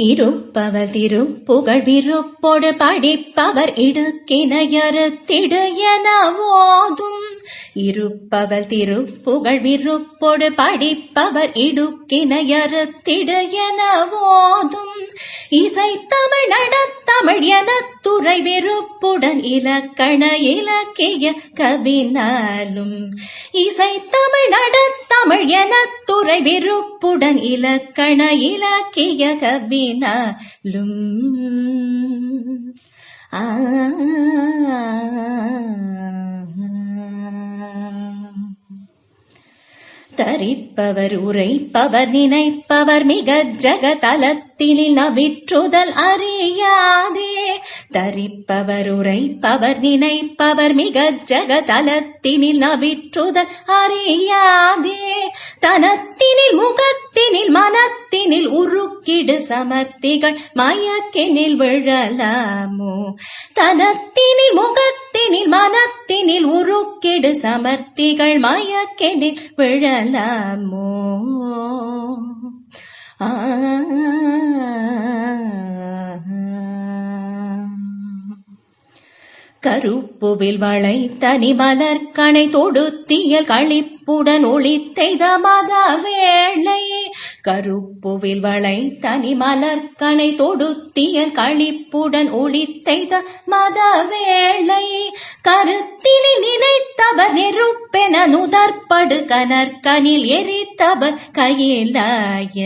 இருப்பவர் திருப்புகழ் விருப்போடு படிப்பவர் இடுக்கினையறுத்திடு ஓதும் இருப்பவர் திருப்புகழ் விருப்போடு படிப்பவர் இடுக்கினையறுத்திடு ஓதும் இசைத்தமிழ் நடத்தமிழ் என துறை வெறுப்புடன் இலக்கண இலக்கிய கவினாலும். இசைத்தமிழ் நட என துறை விருப்புடன் இலக்கண இலக்கிய கவினாலும் ஆ தரிப்பவர் உரைப்பவர் நினைப்பவர் மிக ஜகதலத்தினில் நவிற்றுதல் அறியாதே. தரிப்பவர் உரைப்பவர் நினைப்பவர் மிக ஜகதலத்தினில் நவிற்றுதல் அறியாதே. தனத்தினில் முகத்தினில் மனத்தினில் உருக்கிடு சமர்த்திகள் மயக்கினில் விழலாமோ. தனத்தினில் முகத்தினில் மனத்தினில் மனத்தினில் உருக்கெடு சமர்த்திகள் மயக்கெனில் விழலாமோ? ஆ. கருப்புவில் வளை தனி மலர்கனை தொடுத்தியல் களிப்புடன் ஒளித்தெய்த மத வேளை கருப்புவில் வளை தனி மலர் மலர்கணை தொடுத்தியல் கழிப்புடன் ஒளித்தெய்த மத வேளை கருத்தினை நினைத்தவர் நெருப்பென நுதற்படு கனற்கனில் எரித்தவர் கையிலாய.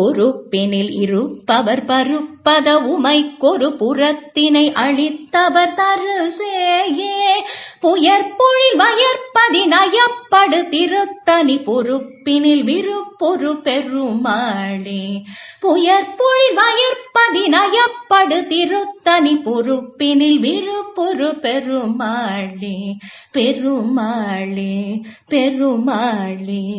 பொறுப்பினில் இருப்பவர் பருப்பத உமைக்கொரு புறத்தினை அழித்தவர் தருசேயே. புயற்பொழில் வயற் நயப்படு திருத்தனி பொறுப்பினில் விருப்பொரு பெருமாளே. புயற்பொழில் வயற்பதி நயப்படு திருத்தனி பொறுப்பினில் விருப்பொரு பெருமாளே. பெருமாளே பெருமாளே.